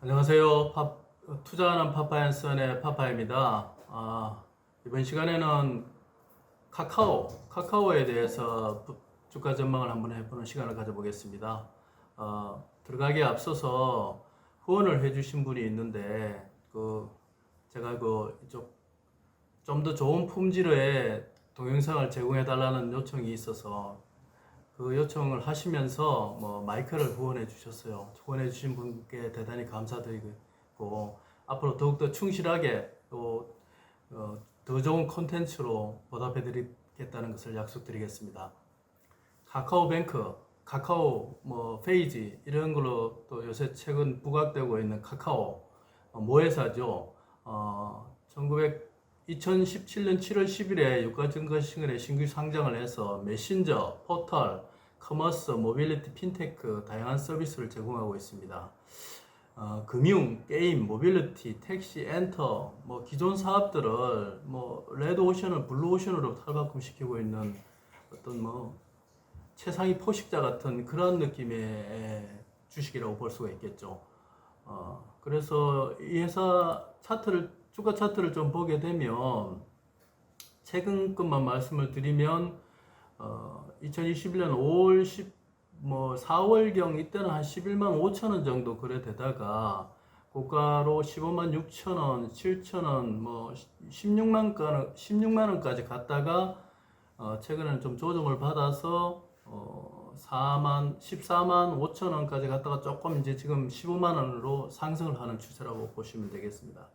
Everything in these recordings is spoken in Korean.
안녕하세요. 파- 투자하는 파파앤선의 파파입니다. 아, 이번 시간에는 카카오, 카카오에 대해서 부- 주가 전망을 한번 해보는 시간을 가져보겠습니다. 어, 들어가기에 앞서서 후원을 해주신 분이 있는데 그 제가 그 이쪽 좀 더 좋은 품질의 동영상을 제공해 달라는 요청이 있어서 그 요청을 하시면서 뭐 마이크를 후원해 주셨어요. 후원해 주신 분께 대단히 감사드리고 앞으로 더욱더 충실하게 또 어, 더 좋은 콘텐츠로 보답해 드리겠다는 것을 약속드리겠습니다. 카카오뱅크, 카카오 뭐 페이지 이런 걸로 또 요새 최근 부각되고 있는 카카오 어, 모회사죠. 어, 1900 2017년 7월 10일에 유가증권시간에 신규 상장을 해서 메신저, 포털, 커머스, 모빌리티, 핀테크 다양한 서비스를 제공하고 있습니다. 어, 금융, 게임, 모빌리티, 택시, 엔터, 뭐 기존 사업들을 뭐 레드 오션을 블루 오션으로 탈바꿈시키고 있는 어떤 뭐 최상위 포식자 같은 그런 느낌의 주식이라고 볼 수가 있겠죠. 어, 그래서 이 회사 차트를 주가 차트를 좀 보게 되면 최근 것만 말씀을 드리면 어, 2021년 5월 10, 뭐 4월경 이때는 한 11만 5천 원 정도 거래되다가 고가로 15만 6천 원, 7천 원, 뭐 16만 원, 16만 원까지 갔다가 어, 최근에는 좀 조정을 받아서 어, 4만, 14만 5천 원까지 갔다가 조금 이제 지금 15만 원으로 상승을 하는 추세라고 보시면 되겠습니다.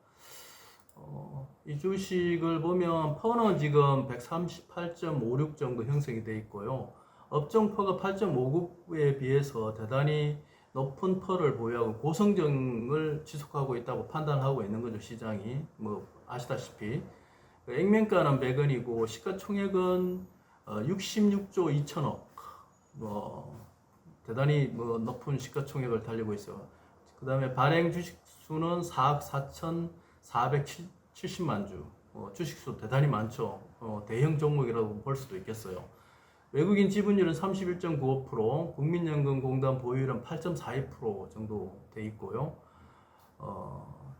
어, 이 주식을 보면 퍼는 지금 138.56 정도 형성이 되어 있고요. 업종 퍼가 8.59에 비해서 대단히 높은 퍼를 보유하고 고성장을 지속하고 있다고 판단하고 있는 거죠 시장이 뭐 아시다시피 그 액면가는 100원이고 시가총액은 어, 66조 2천억 뭐 대단히 뭐 높은 시가총액을 달리고 있어요. 그 다음에 발행 주식 수는 4억 4,470만 주. 어, 주식수 대단히 많죠. 어, 대형 종목이라고 볼 수도 있겠어요. 외국인 지분율은 31.95%, 국민연금공단 보유율은 8.42% 정도 돼 있고요. 어,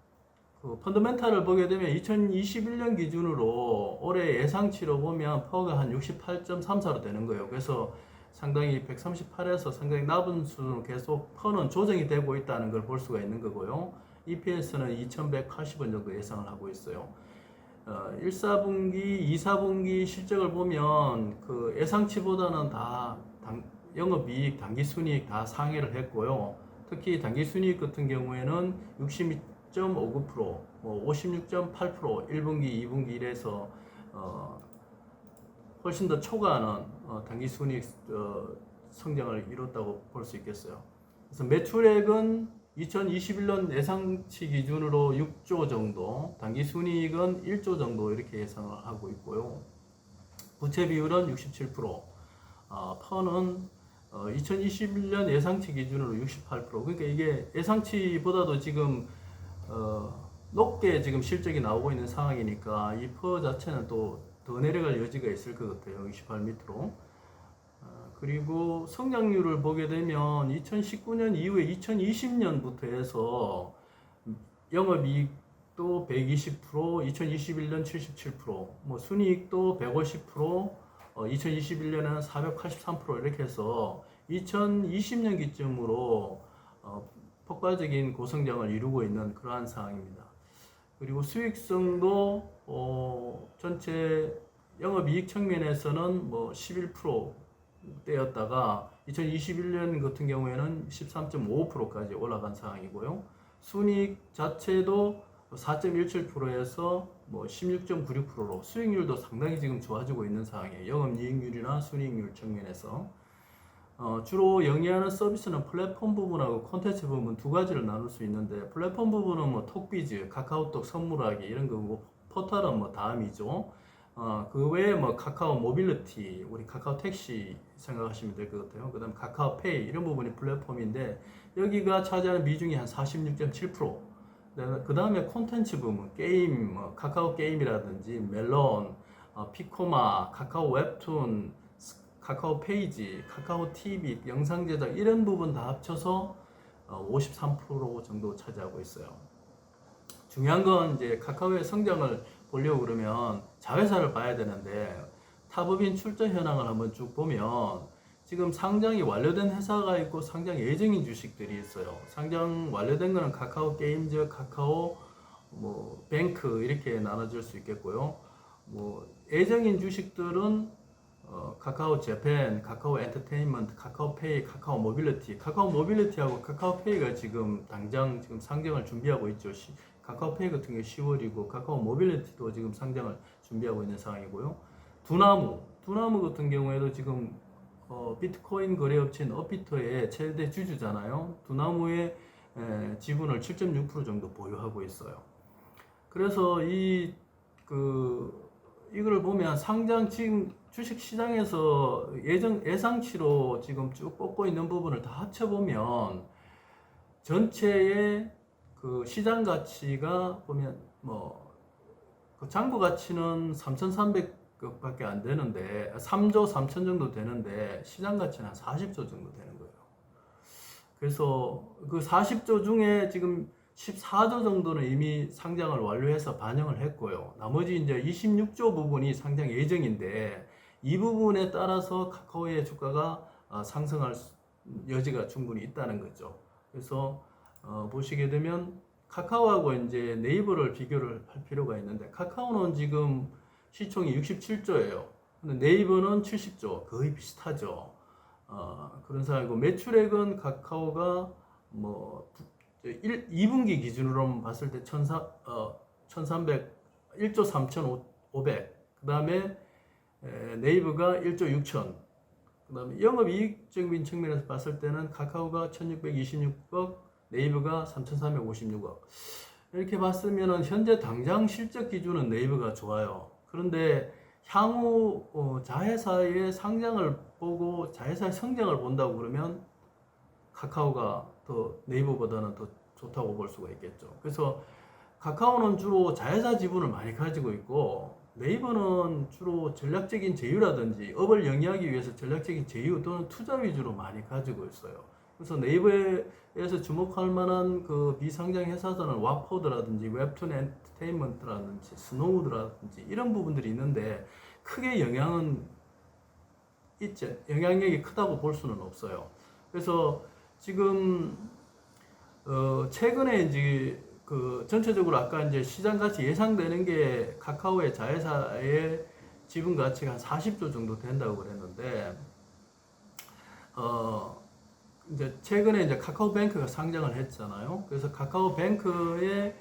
그 펀더멘탈을 보게 되면 2021년 기준으로 올해 예상치로 보면 퍼가 한 68.34로 되는 거예요. 그래서 상당히 138에서 상당히 낮은 수준으로 계속 퍼는 조정이 되고 있다는 걸 볼 수가 있는 거고요. EPS는 2180원 정도 예상을 하고 있어요. 어, 1, 4분기, 2, 4분기 실적을 보면 그 예상치보다는 다 당, 영업이익, 당기순이익 다 상회를 했고요. 특히 당기순이익 같은 경우에는 62.59%, 뭐 56.8%, 1분기, 2분기 이래서 어, 훨씬 더 초과하는 어, 당기순이익 어, 성장을 이뤘다고 볼 수 있겠어요. 그래서 매출액은 2021년 예상치 기준으로 6조 정도, 당기 순이익은 1조 정도 이렇게 예상을 하고 있고요. 부채 비율은 67%, 어, 어, 2021년 예상치 기준으로 68%. 그러니까 이게 예상치보다도 지금 어, 높게 지금 실적이 나오고 있는 상황이니까 이 퍼 자체는 또 더 내려갈 여지가 있을 것 같아요. 28 밑으로. 어, 그리고 성장률을 보게 되면 2019년 이후에 2020년부터 해서 영업이익도 120%, 2021년 77%, 뭐 순이익도 150%, 어, 2021년에는 483% 이렇게 해서 2020년 기점으로 어, 폭발적인 고성장을 이루고 있는 그러한 상황입니다. 그리고 수익성도 어, 전체 영업이익 측면에서는 뭐 11% 대였다가 2021년 같은 경우에는 13.55%까지 올라간 상황이고요. 순이익 자체도 4.17%에서 뭐 16.96%로 수익률도 상당히 지금 좋아지고 있는 상황이에요. 영업이익률이나 순이익률 측면에서 어, 주로 영위하는 서비스는 플랫폼 부분하고 콘텐츠 부분 두 가지를 나눌 수 있는데 플랫폼 부분은 뭐 톡비즈, 카카오톡 선물하기 이런 거고 포털은 뭐 다음이죠. 어, 그 외에 뭐 카카오 모빌리티, 우리 카카오 택시 생각하시면 될 것 같아요. 그 다음 카카오 페이 이런 부분이 플랫폼인데 여기가 차지하는 비중이 한 46.7%. 그 다음에 콘텐츠 부분, 게임, 뭐 카카오 게임이라든지 멜론, 어, 피코마, 카카오 웹툰, 카카오 페이지, 카카오 TV, 영상 제작 이런 부분 다 합쳐서 53% 정도 차지하고 있어요. 중요한 건 이제 카카오의 성장을 보려고 그러면 자회사를 봐야 되는데 탑업인 출자 현황을 한번 쭉 보면 지금 상장이 완료된 회사가 있고 상장 예정인 주식들이 있어요. 상장 완료된 거는 카카오 게임즈, 카카오 뭐 뱅크 이렇게 나눠질 수 있겠고요. 뭐 예정인 주식들은 어, 카카오 재팬, 카카오 엔터테인먼트, 카카오페이, 카카오 모빌리티, 카카오 모빌리티하고 카카오페이가 지금 당장 지금 상장을 준비하고 있죠. 시, 카카오페이 같은 게 10월이고 카카오 모빌리티도 지금 상장을 준비하고 있는 상황이고요. 두나무, 두나무 같은 경우에도 지금 어, 비트코인 거래업체인 업비터의 최대 주주잖아요. 두나무의 에, 지분을 7.6% 정도 보유하고 있어요. 그래서 이 그 이거를 보면 상장 지금 주식 시장에서 예정 예상치로 지금 쭉 뽑고 있는 부분을 다 합쳐 보면 전체의 그 시장 가치가 보면 뭐 그 장부 가치는 3,300억 밖에 안 되는데 3조 3천 정도 되는데 시장 가치는 한 40조 정도 되는 거예요. 그래서 그 40조 중에 지금 14조 정도는 이미 상장을 완료해서 반영을 했고요. 나머지 이제 26조 부분이 상장 예정인데 이 부분에 따라서 카카오의 주가가 어, 상승할 수- 여지가 충분히 있다는 거죠. 그래서 어, 보시게 되면 카카오하고 이제 네이버를 비교를 할 필요가 있는데 카카오는 지금 시총이 67조예요. 근데 네이버는 70조 거의 비슷하죠. 어, 그런 상황이고 매출액은 카카오가 뭐 1, 2분기 기준으로 봤을 때 1,400, 어, 1,300, 1조 3,500. 그 다음에 네이버가 1조 6천. 그 다음에 영업 이익적인 측면에서 봤을 때는 카카오가 1,626억, 네이버가 3,356억. 이렇게 봤으면은 현재 당장 실적 기준은 네이버가 좋아요. 그런데 향후 어, 자회사의 상장을 보고 자회사의 성장을 본다고 그러면 카카오가 더 네이버보다는 더 좋다고 볼 수가 있겠죠. 그래서 카카오는 주로 자회사 지분을 많이 가지고 있고 네이버는 주로 전략적인 제휴라든지 업을 영위하기 위해서 전략적인 제휴 또는 투자 위주로 많이 가지고 있어요. 그래서 네이버에서 주목할 만한 그 비상장 회사들은 와포드라든지 웹툰 엔터테인먼트라든지 스노우드라든지 이런 부분들이 있는데 크게 영향은 있지 영향력이 크다고 볼 수는 없어요. 그래서 지금 어 최근에 이제 그 전체적으로 아까 이제 시장 가치 예상되는 게 카카오의 자회사의 지분 가치가 한 40조 정도 된다고 그랬는데 어 이제 최근에 이제 카카오뱅크가 상장을 했잖아요. 그래서 카카오뱅크의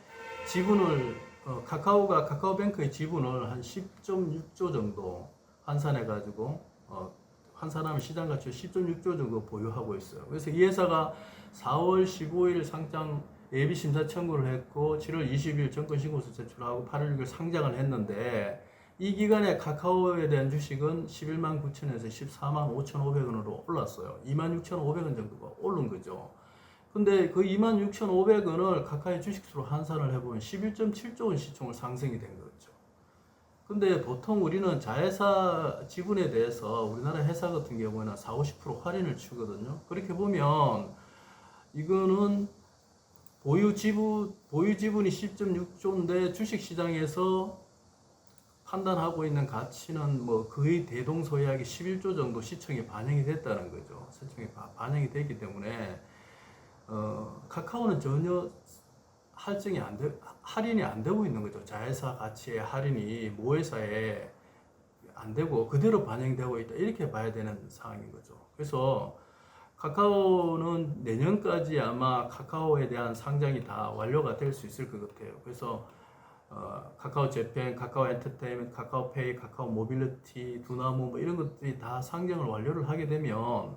지분을 어, 카카오가 카카오뱅크의 지분을 한 10.6조 정도 환산해 가지고 어, 환산하면 시장 가치 10.6조 정도 보유하고 있어요. 그래서 이 회사가 4월 15일 상장 예비 심사 청구를 했고 7월 20일 정권 신고서 제출하고 8월 6일 상장을 했는데 이 기간에 카카오에 대한 주식은 11만 9천에서 14만 5,500원으로 올랐어요. 2만 6,500원 정도가 오른 거죠. 근데 그 2만 6,500원을 카카오의 주식수로 환산을 해보면 11.7조 원 시총을 상승이 된 거죠. 근데 보통 우리는 자회사 지분에 대해서 우리나라 회사 같은 경우에는 4, 50% 할인을 주거든요. 그렇게 보면 이거는 보유 지분 보유 지분이 10.6조인데 주식 시장에서 판단하고 있는 가치는 뭐 거의 대동소이하게 11조 정도 시총이 반영이 됐다는 거죠. 바- 반영이 됐기 때문에 어, 카카오는 전혀 할증이 안 돼, 할인이 안 되고 있는 거죠. 자회사 가치의 할인이 모회사에 안 되고 그대로 반영되고 있다. 이렇게 봐야 되는 상황인 거죠. 그래서 카카오는 내년까지 아마 카카오에 대한 상장이 다 완료가 될 수 있을 것 같아요. 그래서 어, 카카오 재팬, 카카오 엔터테인먼트, 카카오페이, 카카오 모빌리티, 두나무 뭐 이런 것들이 다 상장을 완료를 하게 되면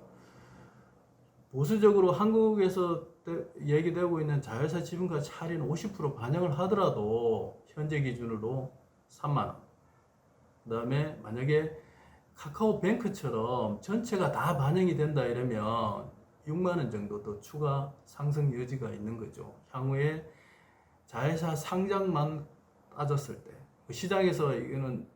보수적으로 한국에서 때- 얘기되고 있는 자회사 지분가치 할인 50% 반영을 하더라도 현재 기준으로 3만 원. 그다음에 만약에 카카오뱅크처럼 전체가 다 반영이 된다 이러면 6만 원 정도 더 추가 상승 여지가 있는 거죠. 향후에 자회사 상장만 따졌을 때그 시장에서 이거는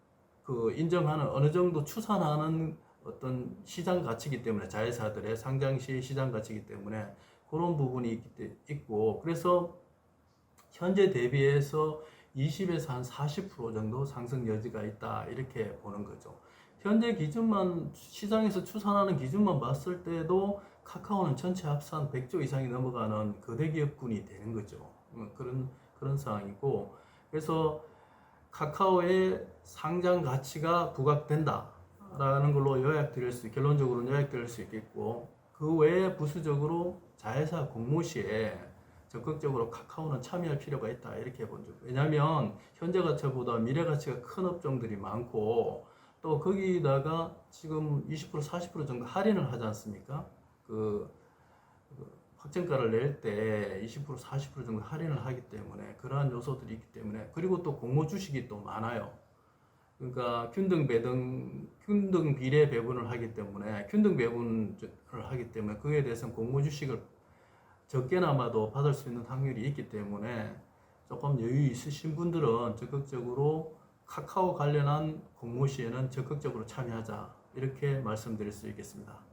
그 인정하는 어느 정도 추산하는 어떤 시장 가치이기 때문에 자회사들의 상장 시 시장 가치이기 때문에 그런 부분이 때- 있고 그래서 현재 대비해서 20에서 한 40% 정도 상승 여지가 있다 이렇게 보는 거죠. 현재 기준만 시장에서 추산하는 기준만 봤을 때도 카카오는 전체 합산 100조 이상이 넘어가는 거대 기업군이 되는 거죠. 음, 그런 그런 상황이고 그래서 카카오의 상장 가치가 부각된다라는 걸로 요약드릴 수 결론적으로는 요약드릴 수 있겠고 그 외에 부수적으로 자회사 공모 시에 적극적으로 카카오는 참여할 필요가 있다 이렇게 본죠. 왜냐하면 현재 가치보다 미래 가치가 큰 업종들이 많고 또 거기다가 지금 20% 40% 정도 할인을 하지 않습니까? 그, 그 확정가를 낼 때 20% 40% 정도 할인을 하기 때문에 그러한 요소들이 있기 때문에 그리고 또 공모 주식이 또 많아요. 그러니까 균등 배등 균등 비례 배분을 하기 때문에 균등 배분을 하기 때문에 그에 대해서는 공모 주식을 적게나마도 받을 수 있는 확률이 있기 때문에 조금 여유 있으신 분들은 적극적으로 카카오 관련한 공모 시에는 적극적으로 참여하자 이렇게 말씀드릴 수 있겠습니다.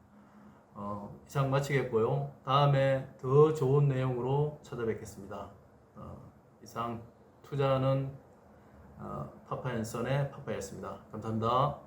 어, 이상 마치겠고요. 다음에 더 좋은 내용으로 찾아뵙겠습니다. 어, 이상 투자는 어, 파파앤선의 파파였습니다. 감사합니다.